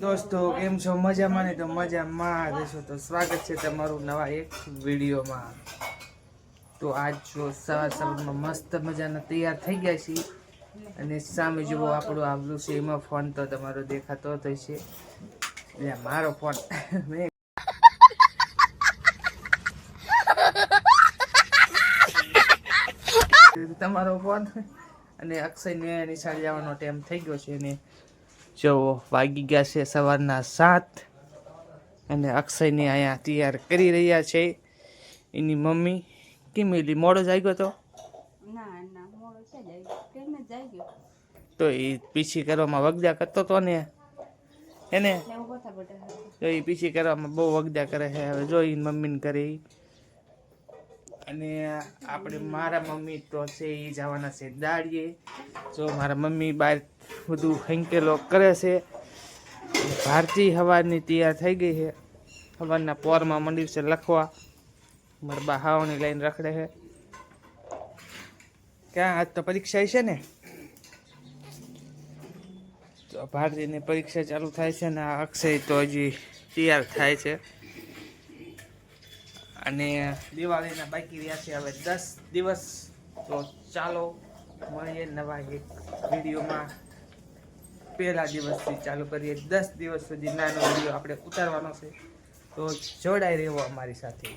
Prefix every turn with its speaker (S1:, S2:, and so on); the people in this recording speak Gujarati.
S1: દોસ્તો, કેમ છો? મજામાં ને? તો મજામાં રહેશો તો સ્વાગત છે તમારું નવા એક વિડીયોમાં. તો આજ જો સવાર સવારમાં મસ્ત મજાના તૈયાર થઈ ગયા છીએ. અને સામે જુઓ, આપણું આવલું છે, એમાં ફોન તો તમારો દેખાતો જ છે એટલે મારો ફોન મેં તમારો ફોન અને અક્ષયને નિશાળ જવાનો ટાઈમ થઈ ગયો છે અને જો વાગી ગયા છે સવારના સાત અને અક્ષયને અહીંયા તૈયાર કરી રહ્યા છે. એની મમ્મી કેમ એલી મોડો જાગ્યો તો?
S2: ના ના મોડો જાય જ જાય
S1: તો એ પીછી કરવામાં વગદા કરતો હતો ને? એને? તો એ પીછી કરવામાં બહુ વગદા કરે છે. હવે જોઈ મમ્મીને કરે. અને આપણે મારા મમ્મી તો છે એ જવાના છે દાડીએ. જો મારા મમ્મી બહાર બધું હેંકેલો કરે છે. ભારતીય ભારતી હવાની તૈયાર થઈ ગઈ છે. હવારના પોરમાં મંડ્યું છે લખવા. મારા હાવાની લાઈન રખડે છે. ક્યાં? આજ તો પરીક્ષા છે ને? તો ભારતીની પરીક્ષા ચાલુ થાય છે ને અક્ષય તો હજી તૈયાર થાય છે. અને દિવાળીના બાકી રહ્યા છે હવે દસ દિવસ. તો ચાલો મળીએ નવા એક વિડીયોમાં. પહેલા દિવસથી ચાલુ કરીએ. દસ દિવસ સુધી નાનો વીડિયો આપણે ઉતારવાનો છે. તો જોડાઈ રહેવો અમારી સાથે.